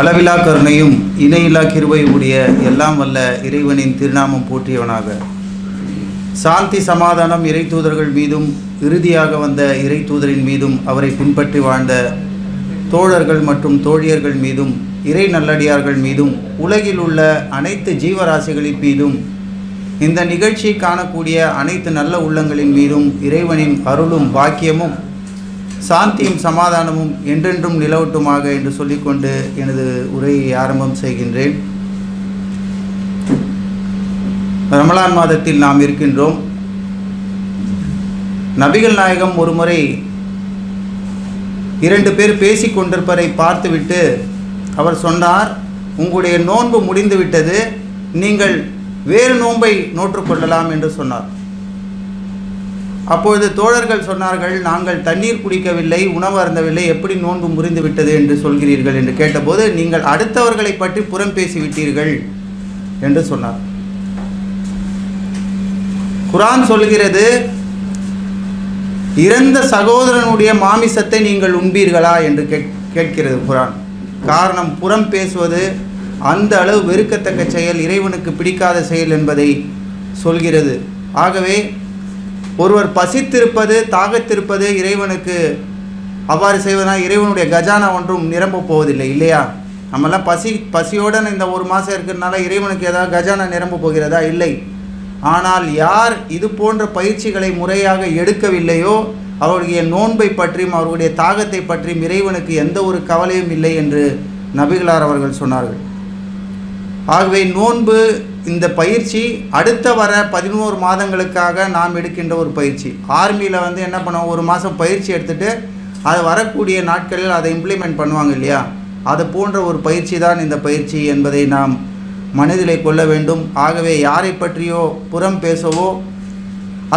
அளவிலா கருணையும் இணையிலா கிருபை உடைய எல்லாம் வல்ல இறைவனின் திருநாமம் போற்றியவனாக. சாந்தி சமாதானம் இறை தூதர்கள் மீதும் இறுதியாக வந்த இறை தூதரின் மீதும் அவரை பின்பற்றி வாழ்ந்த தோழர்கள் மற்றும் தோழியர்கள் மீதும் இறை நல்லடியார்கள் மீதும் உலகில் உள்ள அனைத்து ஜீவராசிகளின் மீதும் இந்த நிகழ்ச்சி காணக்கூடிய அனைத்து நல்ல உள்ளங்களின் மீதும் இறைவனின் அருளும் பாக்கியமும் சாந்தியும் சமாதானமும் என்றென்றும் நிலவட்டுமாக என்று சொல்லிக்கொண்டு எனது உரையை ஆரம்பம் செய்கின்றேன். ரமலான் மாதத்தில் நாம் இருக்கின்றோம். நபிகள் நாயகம் ஒருமுறை இரண்டு பேர் பேசிக் கொண்டிருப்பதை பார்த்துவிட்டு அவர் சொன்னார் உங்களுடைய நோன்பு முடிந்துவிட்டது நீங்கள் வேறு நோன்பை நோற்றுக்கொள்ளலாம் என்று சொன்னார். அப்பொழுது தோழர்கள் சொன்னார்கள் நாங்கள் தண்ணீர் குடிக்கவில்லை உணவு அருந்தவில்லை எப்படி நோன்பு முறிந்து விட்டது என்று சொல்கிறீர்கள்? என்று கேட்டபோது நீங்கள் அடுத்தவர்களை பற்றி புறம் பேசிவிட்டீர்கள் என்று சொன்னார். குரான் சொல்கிறது இறந்த சகோதரனுடைய மாமிசத்தை நீங்கள் உண்பீர்களா? என்று கேட் கேட்கிறது குரான். காரணம் புறம் பேசுவது அந்த அளவு வெறுக்கத்தக்க செயல் இறைவனுக்கு பிடிக்காத செயல் என்பதை சொல்கிறது. ஆகவே ஒருவர் பசித்திருப்பது தாகத்திருப்பது இறைவனுக்கு. அவ்வாறு செய்வதனால் இறைவனுடைய கஜானா ஒன்றும் நிரம்ப போவதில்லை இல்லையா? நம்மெல்லாம் பசி பசியோடு இந்த ஒரு மாதம் இருக்கிறதுனால இறைவனுக்கு ஏதாவது கஜானா நிரம்ப போகிறதா? இல்லை. ஆனால் யார் இது போன்ற பயிற்சிகளை முறையாக எடுக்கவில்லையோ அவருடைய நோன்பை பற்றியும் அவருடைய தாகத்தை பற்றியும் இறைவனுக்கு எந்த ஒரு கவலையும் இல்லை என்று நபிகளார் அவர்கள் சொன்னார்கள். ஆகவே நோன்பு இந்த பயிற்சி அடுத்த வர பதினோரு மாதங்களுக்காக நாம் எடுக்கின்ற ஒரு பயிற்சி. ஆர்மியில் வந்து என்ன பண்ணுவோம்? ஒரு மாதம் பயிற்சி எடுத்துகிட்டு அது வரக்கூடிய நாட்களில் அதை இம்ப்ளிமெண்ட் பண்ணுவாங்க இல்லையா? அது போன்ற ஒரு பயிற்சி தான் இந்த பயிற்சி என்பதை நாம் மனதிலே கொள்ள வேண்டும். ஆகவே யாரை பற்றியோ புறம் பேசவோ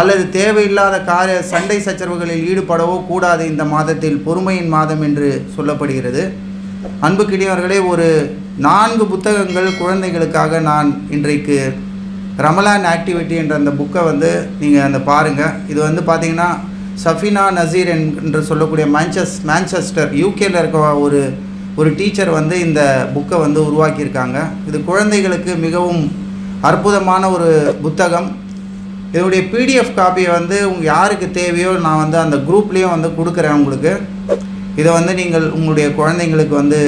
அல்லது தேவையில்லாத காரிய சண்டை சச்சரவுகளில் ஈடுபடவோ கூடாது இந்த மாதத்தில். பொறுமையின் மாதம் என்று சொல்லப்படுகிறது. அன்புக்கிடையவர்களே ஒரு நான்கு புத்தகங்கள் குழந்தைகளுக்காக நான் இன்றைக்கு ரமலான் ஆக்டிவிட்டி என்ற அந்த புக்கை வந்து நீங்கள் அந்த பாருங்கள் இது வந்து பார்த்தீங்கன்னா சஃபினா நசீர் என்று சொல்லக்கூடிய மான்செஸ் மேன்செஸ்டர் யூகேல இருக்க ஒரு ஒரு டீச்சர் வந்து இந்த புக்கை வந்து உருவாக்கியிருக்காங்க. இது குழந்தைகளுக்கு மிகவும் அற்புதமான ஒரு புத்தகம். இதனுடைய பிடிஎஃப் காப்பியை வந்து உங்கள் யாருக்கு தேவையோ நான் வந்து அந்த குரூப்லேயும் வந்து கொடுக்குறேன் உங்களுக்கு. இதை வந்து நீங்கள் உங்களுடைய குழந்தைங்களுக்கு வந்து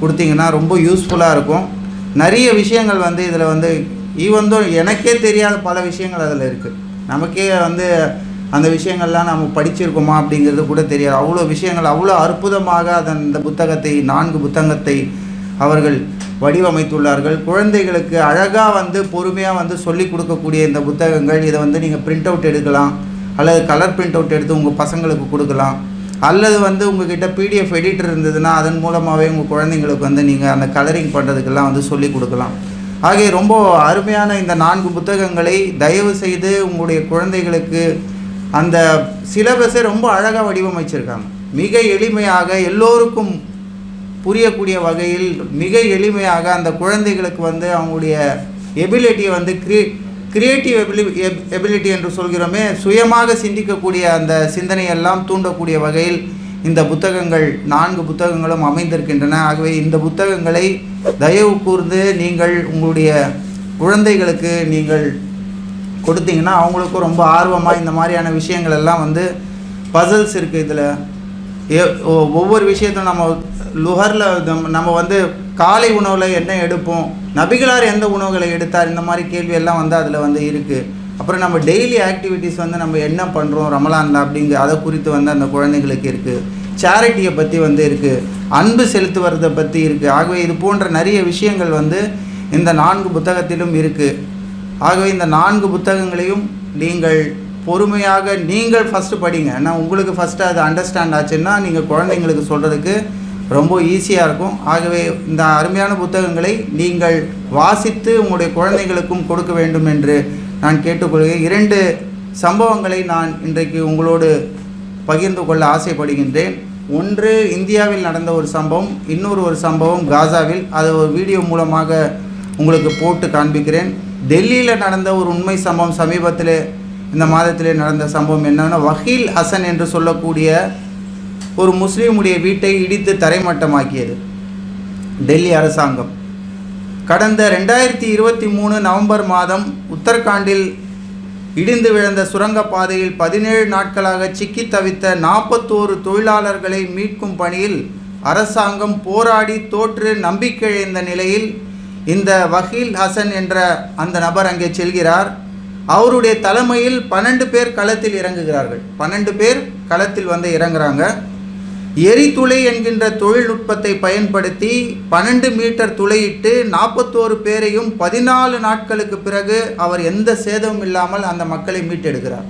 கொடுத்தீங்கன்னா ரொம்ப யூஸ்ஃபுல்லாக இருக்கும். நிறைய விஷயங்கள் வந்து இதில் வந்து ஈவந்தோ எனக்கே தெரியாத பல விஷயங்கள் அதில் இருக்குது நமக்கே வந்து அந்த விஷயங்கள்லாம் நம்ம படிச்சிருக்கோமா அப்படிங்கிறது கூட தெரியாது. அவ்வளோ விஷயங்கள் அவ்வளோ அற்புதமாக அதன் அந்த புத்தகத்தை நான்கு புத்தகத்தை அவர்கள் வடிவமைத்துள்ளார்கள். குழந்தைகளுக்கு அழகாக வந்து பொறுமையாக வந்து சொல்லி கொடுக்கக்கூடிய இந்த புத்தகங்கள் இதை வந்து நீங்கள் பிரிண்ட் அவுட் எடுக்கலாம். அல்லது கலர் பிரிண்ட் அவுட் எடுத்து உங்கள் பசங்களுக்கு கொடுக்கலாம். அல்லது வந்து உங்ககிட்ட பிடிஎஃப் எடிட்டர் இருந்ததுன்னா அதன் மூலமாகவே உங்கள் குழந்தைங்களுக்கு வந்து நீங்கள் அந்த கலரிங் பண்ணுறதுக்கெல்லாம் வந்து சொல்லி கொடுக்கலாம். ஆகிய ரொம்ப அருமையான இந்த நான்கு புத்தகங்களை தயவு செய்து உங்களுடைய குழந்தைகளுக்கு அந்த சிலபஸை ரொம்ப அழகாக வடிவமைச்சிருக்காங்க. மிக எளிமையாக எல்லோருக்கும் புரியக்கூடிய வகையில் மிக எளிமையாக அந்த குழந்தைகளுக்கு வந்து அவங்களுடைய எபிலிட்டியை வந்து க்ரியேட் கிரியேட்டிவ் எபிலி எபிலிட்டி என்று சொல்கிறோமே சுயமாக சிந்திக்கக்கூடிய அந்த சிந்தனையெல்லாம் தூண்டக்கூடிய வகையில் இந்த புத்தகங்கள் நான்கு புத்தகங்களும் அமைந்திருக்கின்றன. ஆகவே இந்த புத்தகங்களை தயவு கூர்ந்து நீங்கள் உங்களுடைய குழந்தைகளுக்கு நீங்கள் கொடுத்தீங்கன்னா அவங்களுக்கும் ரொம்ப ஆர்வமாக இந்த மாதிரியான விஷயங்கள் எல்லாம் வந்து பசல்ஸ் இருக்குது இதில். ஒ- ஒவ்வொரு விஷயத்தையும் நம்ம லுஹரில் நம்ம வந்து காலை உணவில் என்ன எடுப்போம்? நபிகளார் எந்த உணவுகளை எடுத்தார்? இந்த மாதிரி கேள்வி எல்லாம் வந்து அதில் வந்து இருக்குது அப்புறம் நம்ம டெய்லி ஆக்டிவிட்டீஸ் வந்து நம்ம என்ன பண்ணுறோம் ரமலானில் அப்படிங்கிற அதை குறித்து வந்து அந்த குழந்தைங்களுக்கு இருக்குது சேரிட்டியை பற்றி வந்து இருக்குது அன்பு செலுத்துவதை பற்றி இருக்குது ஆகவே இது போன்ற நிறைய விஷயங்கள் வந்து இந்த நான்கு புத்தகத்திலும் இருக்குது ஆகவே இந்த நான்கு புத்தகங்களையும் நீங்கள் பொறுமையாக நீங்கள் ஃபஸ்ட்டு படிங்க. ஏன்னா உங்களுக்கு ஃபஸ்ட்டு அது அண்டர்ஸ்டாண்ட் ஆச்சுன்னா நீங்கள் குழந்தைங்களுக்கு சொல்கிறதுக்கு ரொம்ப ஈஸியாக இருக்கும். ஆகவே இந்த அருமையான புத்தகங்களை நீங்கள் வாசித்து உங்களுடைய குழந்தைகளுக்கும் கொடுக்க வேண்டும் என்று நான் கேட்டுக்கொள்கிறேன். இரண்டு சம்பவங்களை நான் இன்றைக்கு உங்களோடு பகிர்ந்து கொள்ள ஆசைப்படுகின்றேன். ஒன்று இந்தியாவில் நடந்த ஒரு சம்பவம் இன்னொரு ஒரு சம்பவம் காசாவில். அது ஒரு வீடியோ மூலமாக உங்களுக்கு போட்டு காண்பிக்கிறேன். டெல்லியில் நடந்த ஒரு உண்மை சம்பவம் சமீபத்தில் இந்த மாதத்திலே நடந்த சம்பவம் என்னென்னா வகீல் ஹசன் என்று சொல்லக்கூடிய ஒரு முஸ்லீமுடைய வீட்டை இடித்து தரைமட்டமாக்கியது. டெல்லி அரசாங்கம். கடந்த ரெண்டாயிரத்தி இருபத்தி மூணு நவம்பர் மாதம் உத்தரகாண்டில் இடிந்து விழுந்த சுரங்கப்பாதையில் பதினேழு நாட்களாக சிக்கி தவித்த நாற்பத்தோரு தொழிலாளர்களை மீட்கும் பணியில் அரசாங்கம் போராடி தோற்று நம்பிக்கையடைந்த நிலையில் இந்த வகீல் ஹசன் என்ற அந்த நபர் அங்கே செல்கிறார். அவருடைய தலைமையில் பன்னெண்டு பேர் களத்தில் இறங்குகிறார்கள். பன்னெண்டு பேர் களத்தில் வந்து இறங்குறாங்க. எரித்துளை என்கின்ற தொழில்நுட்பத்தை பயன்படுத்தி பன்னெண்டு மீட்டர் துளையிட்டு நாற்பத்தோரு பேரையும் பதினாலு நாட்களுக்கு பிறகு அவர் எந்த சேதமும் இல்லாமல் அந்த மக்களை மீட்டெடுக்கிறார்.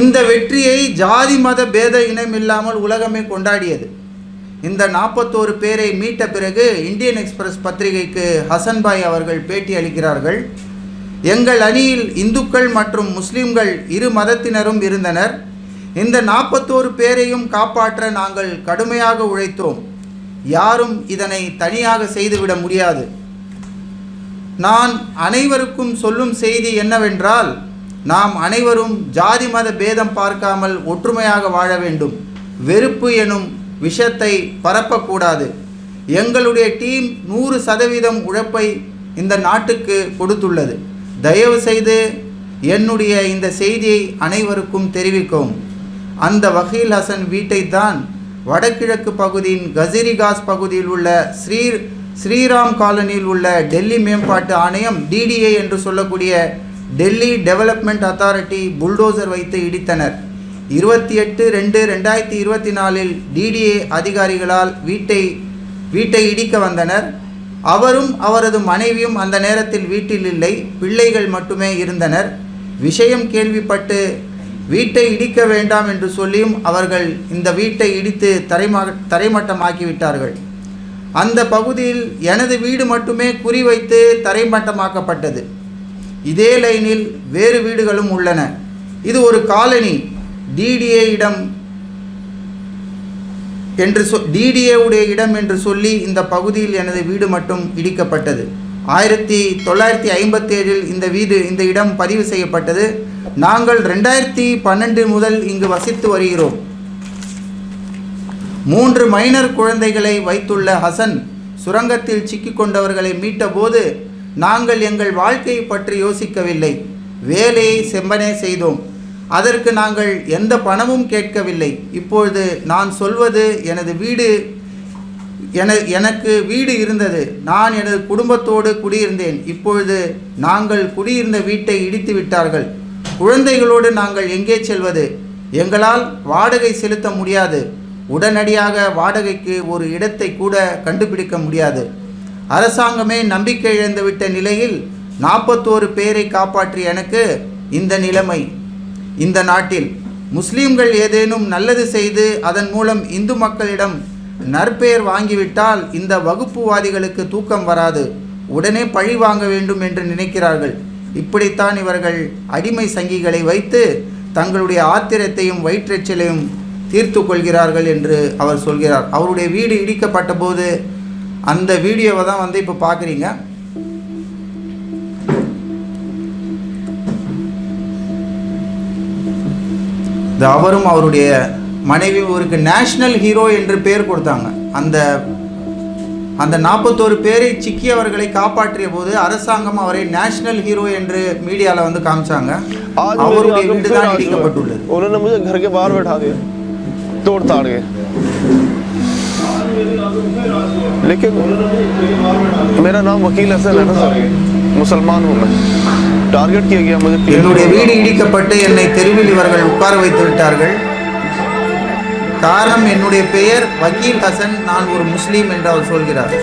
இந்த வெற்றியை ஜாதி மத பேத இனம் இல்லாமல் உலகமே கொண்டாடியது. இந்த நாற்பத்தோரு பேரை மீட்ட பிறகு இந்தியன் எக்ஸ்பிரஸ் பத்திரிகைக்கு ஹசன்பாய் அவர்கள் பேட்டி அளிக்கிறார்கள். எங்கள் அணியில் இந்துக்கள் மற்றும் முஸ்லிம்கள் இரு மதத்தினரும் இருந்தனர். இந்த நாற்பத்தோரு பேரையும் காப்பாற்ற நாங்கள் கடுமையாக உழைத்தோம். யாரும் இதனை தனியாக செய்துவிட முடியாது. நான் அனைவருக்கும் சொல்லும் செய்தி என்னவென்றால் நாம் அனைவரும் ஜாதி மத பேதம் பார்க்காமல் ஒற்றுமையாக வாழ வேண்டும். வெறுப்பு எனும் விஷத்தை பரப்பக்கூடாது. எங்களுடைய டீம் நூறு சதவீதம் உழைப்பை இந்த நாட்டுக்கு கொடுத்துள்ளது. தயவு செய்து என்னுடைய இந்த செய்தியை அனைவருக்கும் தெரிவிக்கவும். அந்த வக்கீல் ஹசன் வீட்டைத்தான் வடகிழக்கு பகுதியின் கசிரிகாஸ் பகுதியில் உள்ள ஸ்ரீ ஸ்ரீராம் காலனியில் உள்ள டெல்லி மேம்பாட்டு ஆணையம் டிடிஏ என்று சொல்லக்கூடிய டெல்லி டெவலப்மெண்ட் அத்தாரிட்டி புல்டோசர் வைத்து இடித்தனர். இருபத்தி எட்டு ரெண்டு ரெண்டாயிரத்தி இருபத்தி நாலில் டிடிஏ அதிகாரிகளால் வீட்டை வீட்டை இடிக்க வந்தனர். அவரும் அவரது மனைவியும் அந்த நேரத்தில் வீட்டில் இல்லை. பிள்ளைகள் மட்டுமே இருந்தனர். விஷயம் கேள்விப்பட்டு வீட்டை இடிக்க வேண்டாம் என்று சொல்லியும் அவர்கள் இந்த வீட்டை இடித்து தரைமா தரைமட்டமாக்கிவிட்டார்கள். அந்த பகுதியில் எனது வீடு மட்டுமே குறிவைத்து தரைமட்டமாக்கப்பட்டது. இதே லைனில் வேறு வீடுகளும் உள்ளன. இது ஒரு காலனி டிடிஏ இடம் என்று சொ டிடிஏ உடைய இடம் என்று சொல்லி இந்த பகுதியில் எனது வீடு மட்டும் இடிக்கப்பட்டது. ஆயிரத்தி தொள்ளாயிரத்தி ஐம்பத்தேழில் இந்த வீடு இந்த இடம் பதிவு செய்யப்பட்டது. நாங்கள் ரெண்டாயிரத்தி பன்னெண்டு முதல் இங்கு வசித்து வருகிறோம். மூன்று மைனர் குழந்தைகளை வைத்துள்ள ஹசன் சுரங்கத்தில் சிக்கிக்கொண்டவர்களை மீட்டபோது நாங்கள் எங்கள் வாழ்க்கையை பற்றி யோசிக்கவில்லை. வேலையை செம்பனே செய்தோம். அதற்கு நாங்கள் எந்த பணமும் கேட்கவில்லை. இப்பொழுது நான் சொல்வது எனது வீடு என எனக்கு வீடு இருந்தது. நான் எனது குடும்பத்தோடு குடியிருந்தேன். இப்பொழுது நாங்கள் குடியிருந்த வீட்டை இடித்து விட்டார்கள். குழந்தைகளோடு நாங்கள் எங்கே செல்வது? எங்களால் வாடகை செலுத்த முடியாது. உடனடியாக வாடகைக்கு ஒரு இடத்தை கூட கண்டுபிடிக்க முடியாது. அரசாங்கமே நம்பிக்கை இழந்துவிட்ட நிலையில் நாற்பத்தோரு பேரை காப்பாற்றிய எனக்கு இந்த நிலைமை. இந்த நாட்டில் முஸ்லீம்கள் ஏதேனும் நல்லது செய்து அதன் மூலம் இந்து மக்களிடம் நற்பெயர் வாங்கிவிட்டால் இந்த வகுப்புவாதிகளுக்கு தூக்கம் வராது. உடனே பழி வாங்க வேண்டும் என்று நினைக்கிறார்கள். இப்படித்தான் இவர்கள் அடிமை சங்கிகளை வைத்து தங்களுடைய ஆத்திரத்தையும் வயிற்றச்சலையும் தீர்த்து கொள்கிறார்கள் என்று அவர் சொல்கிறார். அவருடைய வீடு இடிக்கப்பட்ட போது அந்த வீடியோவை தான் வந்து இப்போ பார்க்குறீங்க. அவரும் அவருடைய மனைவி ஒருக்கு நேஷனல் ஹீரோ என்று பெயர் கொடுத்தாங்க. அந்த அந்த நாற்பத்தோரு பேரை சிக்கியவர்களை காப்பாற்றிய போது அரசாங்கம் அவரை நேஷனல் ஹீரோ என்று மீடியாவில் வந்து காமிச்சாங்க आज அவருடைய मेरी வீடு आंखों தான் फिर आंसू है। இடிக்கப்பட்டுள்ளது उन्होंने मुझे घर के बाहर बैठा दिया तोड़ ताड़ के लेकिन मेरा नाम वकील हसन है ना सर मुसलमान हूँ मैं टारगेट किया गया मुझे என்னுடைய வீடு இடிக்கப்பட்டு என்னை தெருவில் இவர்கள் உட்கார வைத்து விட்டார்கள் காரணம் என்னுடைய பெயர் வக்கீல் ஹசன். நான் ஒரு முஸ்லீம் என்று அவர் சொல்கிறார்.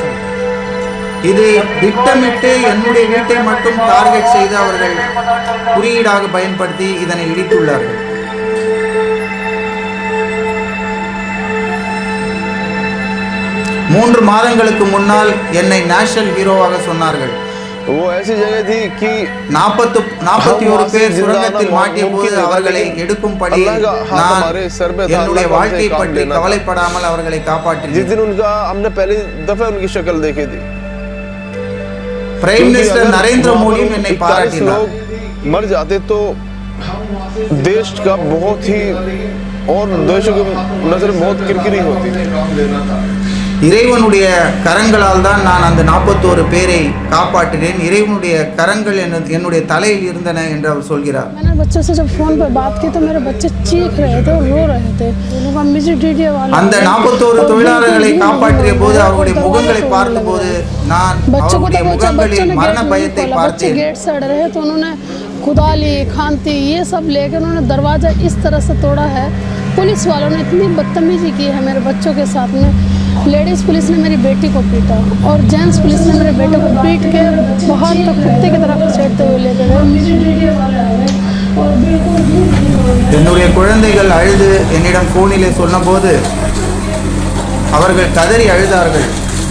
இது திட்டமிட்டு என்னுடைய வீட்டை மட்டும் டார்கெட் செய்து அவர்கள் குறியீடாக பயன்படுத்தி இதனை இடித்துள்ளார்கள். மூன்று மாதங்களுக்கு முன்னால் என்னை நேஷனல் ஹீரோவாக சொன்னார்கள். वो ऐसी जगह थी कि நாற்பத்து நாற்பத்தி ஒரு பேர் சுரங்கத்தில் மாட்டிய போது அவர்களை எடுக்கும்படி நான் என்னுடைய வாழ்க்கை பற்றி கவலைப்படாமல் அவர்களை जिस காப்பாற்றினேன் दिन उनका हमने पहली दफे उनकी शक्ल देखी थी பிரைம் மினிஸ்டர் நரேந்திர மோடியும் என்னை इकतालीस பாராட்டினார் लोग मर जाते तो देश का बहुत ही और देशों की नजर बहुत किरकिरी होती இறைவனுடைய கரங்களால் தான் நான் அந்த நாற்பத்தோரு பேரை காப்பாற்றினேன் இறைவனுடைய கரங்கள் என்ன- என்னுடைய தலையில் இருந்தன என்று அவர் சொல்கிறார் मैंने बच्चों से जब फ़ोन पे बात की तो मेरे बच्चे चीख रहे थे और रो रहे थे लोग अम्मी जी डीडी वाला அந்த நாற்பத்தோரு தொழிலாளர்களை காப்பாற்றிய போது அவருடைய முகங்களை பார்த்தபோது நான் बच्चों को அவருடைய तो बच्चा முகங்களில் बच्चों ने மரண गेट नहीं பயத்தை खोला बच्चे பார்த்தேன் गेट से अड़ रहे तो उन्होंने कुदाली खांती ये सब लेकर उन्होंने दरवाज़ा इस तरह से तोड़ा है पुलिस वालों ने इतनी बदतमीजी की है मेरे बच्चों के साथ में लेडीज़ पुलिस ने मेरी बेटी को पीटा और जेंट्स पुलिस ने मेरे बेटे को पीट के बाहर तक कुत्ते की तरह घसीटते हुए ले गए और बिल्कुल என்னுடைய குழந்தைகள் அழுது என்னிடம் ஃபோனிலே சொன்னபோது அவர்கள் கதறி அழுதார்கள்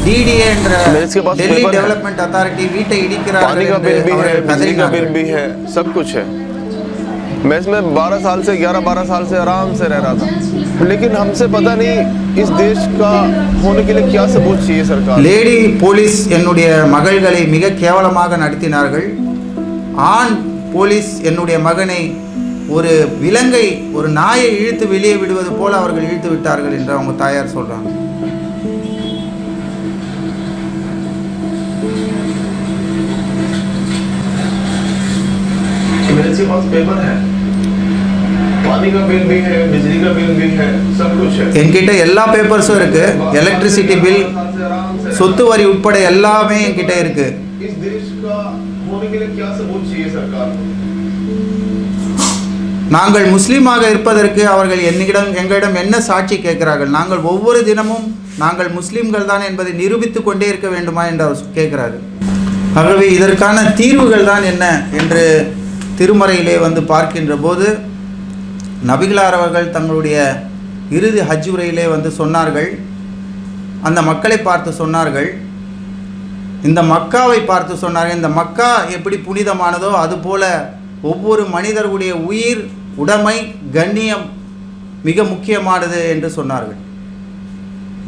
டிடிஏ என்ற मेरे इसके पास டெல்லி पेपर है। டெவலப்மெண்ட் அத்தாரிட்டி வீட்டை पानी இடிக்கிறார்கள் का என்று बिल भी है அவர்கள் बिजली का बिल கதறினார்கள் भी है सब कुछ है मैं इसमें 12 साल से 11 12 साल से आराम से रह रहा था लेकिन हमसे पता नहीं इस देश का होने के लिए क्या सबूत चाहिए सरकार லேடி போலீஸ் என்னுடைய மகள்களை மிக கேவலமாக நடத்தினார்கள் ஆண் போலீஸ் என்னுடைய மகனை ஒரு விலங்கை ஒரு நாயை இழுத்து வெளியே விடுவது போல அவர்கள் இழுத்து விட்டார்கள் என்று அவங்க தாயார் சொல்றாங்க मेरे के पास पेपर है पानी का बिल भी है बिजली का बिल भी है सब कुछ है என்கிட்ட எல்லா பேப்பர்ஸும் இருக்கு எலக்ட்ரிசிட்டி பில் சொத்து வரி உட்பட எல்லாமே என்கிட்ட இருக்கு इस देश का होने के लिए क्या सबूत चाहिए सरकार को நாங்கள் முஸ்லீமாக இருப்பதற்கு அவர்கள் என்னிடம் எங்களிடம் என்ன சாட்சி கேட்கிறார்கள் நாங்கள் ஒவ்வொரு தினமும் நாங்கள் முஸ்லீம்கள் தான் என்பதை நிரூபித்து கொண்டே இருக்க வேண்டுமா என்று அவர் கேட்கிறார்கள் ஆகவே இதற்கான தீர்வுகள் தான் என்ன என்று திருமறையிலே வந்து பார்க்கின்ற போது நபிகளார் அவர்கள் தங்களுடைய இறுதி ஹஜ் உரையிலே வந்து சொன்னார்கள். அந்த மக்களை பார்த்து சொன்னார்கள். இந்த மக்காவை பார்த்து சொன்னார்கள். இந்த மக்கா எப்படி புனிதமானதோ அதுபோல ஒவ்வொரு மனிதர்களுடைய உயிர் உடைமை கண்ணியம் மிக முக்கியமானது என்று சொன்னார்கள்.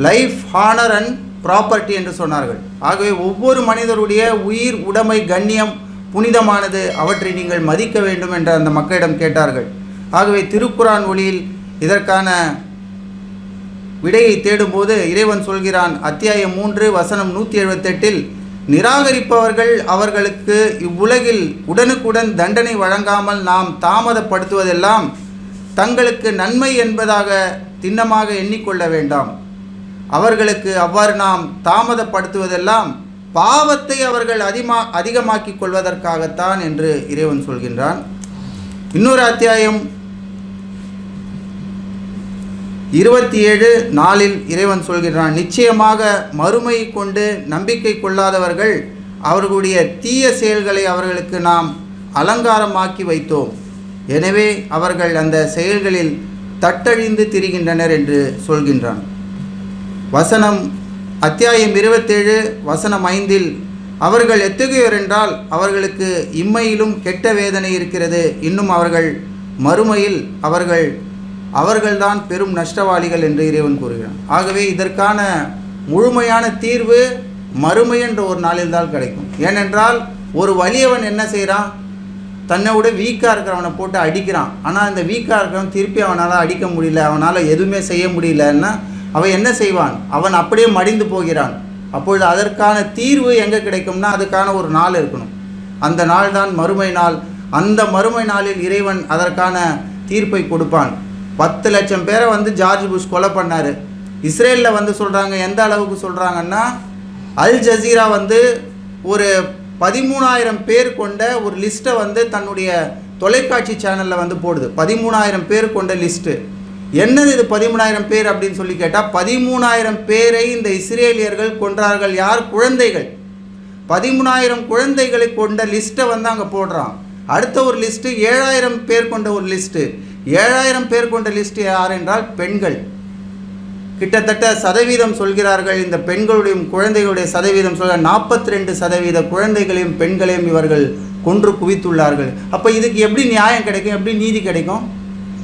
லைஃப் ஹானர் அண்ட் ப்ராப்பர்ட்டி என்று சொன்னார்கள். ஆகவே ஒவ்வொரு மனிதருடைய உயிர் உடைமை கண்ணியம் புனிதமானது. அவற்றை நீங்கள் மதிக்க வேண்டும் என்று அந்த மக்களிடம் கேட்டார்கள். ஆகவே திருக்குரான் ஒளியில் இதற்கான விடையை தேடும்போது இறைவன் சொல்கிறான் அத்தியாயம் மூன்று வசனம் நூற்றி எழுபத்தெட்டில் நிராகரிப்பவர்கள் அவர்களுக்கு இவ்வுலகில் உடனுக்குடன் தண்டனை வழங்காமல் நாம் தாமதப்படுத்துவதெல்லாம் தங்களுக்கு நன்மை என்பதாக திண்ணமாக எண்ணிக்கொள்ள வேண்டாம். அவர்களுக்கு அவ்வாறு நாம் தாமதப்படுத்துவதெல்லாம் பாவத்தை அவர்கள் அதிகமா அதிகமாக்கிக் கொள்வதற்காகத்தான் என்று இறைவன் சொல்கின்றான். இன்னொரு அத்தியாயம் இருபத்தி ஏழு நாளில் இறைவன் சொல்கிறான் நிச்சயமாக மறுமையை கொண்டு நம்பிக்கை கொள்ளாதவர்கள் அவர்களுடைய தீய செயல்களை அவர்களுக்கு நாம் அலங்காரமாக்கி வைத்தோம். எனவே அவர்கள் அந்த செயல்களில் தட்டழிந்து திரிகின்றனர் என்று சொல்கின்றான். வசனம் அத்தியாயம் இருபத்தேழு வசனம் ஐந்தில் அவர்கள் எத்தகையோர் என்றால் அவர்களுக்கு இம்மையிலும் கெட்ட வேதனை இருக்கிறது. இன்னும் அவர்கள் மறுமையில் அவர்கள் அவர்கள்தான் பெரும் நஷ்டவாளிகள் என்று இறைவன் கூறுகிறான். ஆகவே இதற்கான முழுமையான தீர்வு மறுமை என்ற ஒரு நாளில் தான் கிடைக்கும். ஏனென்றால் ஒரு வலியவன் என்ன செய்கிறான் தன்னை விட வீக்காக இருக்கிறவனை போட்டு அடிக்கிறான். ஆனால் அந்த வீக்காக இருக்கிறவன் திருப்பி அவனால் அடிக்க முடியல அவனால் எதுவுமே செய்ய முடியலன்னா அவன் என்ன செய்வான்? அவன் அப்படியே மடிந்து போகிறான். அப்பொழுது அதற்கான தீர்வு எங்கே கிடைக்கும்னா அதுக்கான ஒரு நாள் இருக்கணும். அந்த நாள் தான் மறுமை நாள். அந்த மறுமை நாளில் இறைவன் அதற்கான தீர்ப்பை கொடுப்பான். பத்து லட்சம் பேரை வந்து ஜார்ஜ் புஷ் கொலை பண்ணார். இஸ்ரேலில் வந்து சொல்கிறாங்க எந்த அளவுக்கு சொல்கிறாங்கன்னா அல் ஜசீரா வந்து ஒரு பதிமூணாயிரம் பேர் கொண்ட ஒரு லிஸ்ட்டை வந்து தன்னுடைய தொலைக்காட்சி சேனலில் வந்து போடுது. பதிமூணாயிரம் பேர் கொண்ட லிஸ்ட்டு. என்னது இது பதிமூணாயிரம் பேர் அப்படின்னு சொல்லி கேட்டால் பதிமூணாயிரம் பேரை இந்த இஸ்ரேலியர்கள் கொன்றார்கள். யார்? குழந்தைகள். பதிமூணாயிரம் குழந்தைகளை கொண்ட லிஸ்ட்டை வந்து அங்கே போடுறான். அடுத்த ஒரு லிஸ்ட்டு ஏழாயிரம் பேர் கொண்ட ஒரு லிஸ்ட்டு ஏழாயிரம் பேர் கொண்ட லிஸ்ட்டு யார் என்றால் பெண்கள். கிட்டத்தட்ட சதவீதம் சொல்கிறார்கள் இந்த பெண்களுடைய குழந்தைகளுடைய சதவீதம் சொல்ல நாற்பத்தி ரெண்டு சதவீத குழந்தைகளையும் பெண்களையும் இவர்கள் கொன்று குவித்துள்ளார்கள். அப்போ இதுக்கு எப்படி நியாயம் கிடைக்கும்? எப்படி நீதி கிடைக்கும்?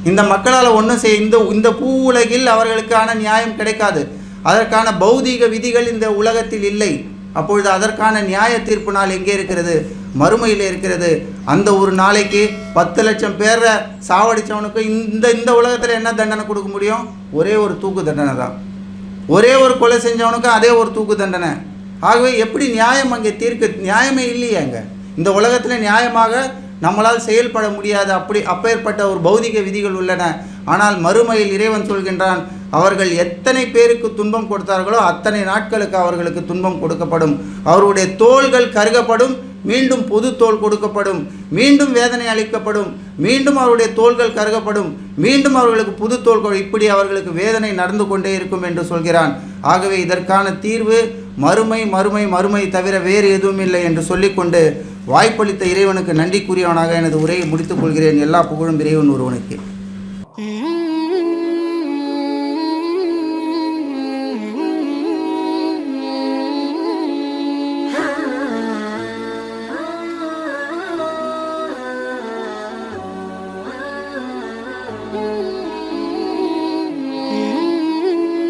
இந்த மக்களால் ஒன்றும் செய்ய இந்த இந்த பூ உலகில் அவர்களுக்கான நியாயம் கிடைக்காது. அதற்கான பௌதீக விதிகள் இந்த உலகத்தில் இல்லை. அப்பொழுது அதற்கான நியாய தீர்ப்பு நாள் எங்கே இருக்கிறது? மறுமையில் இருக்கிறது. அந்த ஒரு நாளைக்கு பத்து லட்சம் பேரை சாவடித்தவனுக்கு இந்த இந்த உலகத்தில் என்ன தண்டனை கொடுக்க முடியும்? ஒரே ஒரு தூக்கு தண்டனை தான். ஒரே ஒரு கொலை செஞ்சவனுக்கும் அதே ஒரு தூக்கு தண்டனை. ஆகவே எப்படி நியாயம் அங்கே தீர்க்க நியாயமே இல்லையே அங்கே. இந்த உலகத்தில் நியாயமாக நம்மளால் செயல்பட முடியாது. அப்படி அப்பேற்பட்ட ஒரு பௌதிக விதிகள் உள்ளன. ஆனால் மறுமையில் இறைவன் சொல்கின்றான் அவர்கள் எத்தனை பேருக்கு துன்பம் கொடுத்தார்களோ அத்தனை நாட்களுக்கு அவர்களுக்கு துன்பம் கொடுக்கப்படும். அவருடைய தோள்கள் கருகப்படும் மீண்டும் புது தோல் கொடுக்கப்படும் மீண்டும் வேதனை அளிக்கப்படும் மீண்டும் அவருடைய தோள்கள் கருகப்படும் மீண்டும் அவர்களுக்கு புது தோல் இப்படி அவர்களுக்கு வேதனை நடந்து கொண்டே இருக்கும் என்று சொல்கிறான். ஆகவே இதற்கான தீர்வு மறுமை மறுமை மறுமை தவிர வேறு எதுவும் இல்லை என்று சொல்லிக்கொண்டு வாய்ப்பளித்த இறைவனுக்கு நன்றி கூறியவனாக எனது உரையை முடித்துக் கொள்கிறேன். எல்லா புகழும் இறைவன் ஒருவனுக்கு.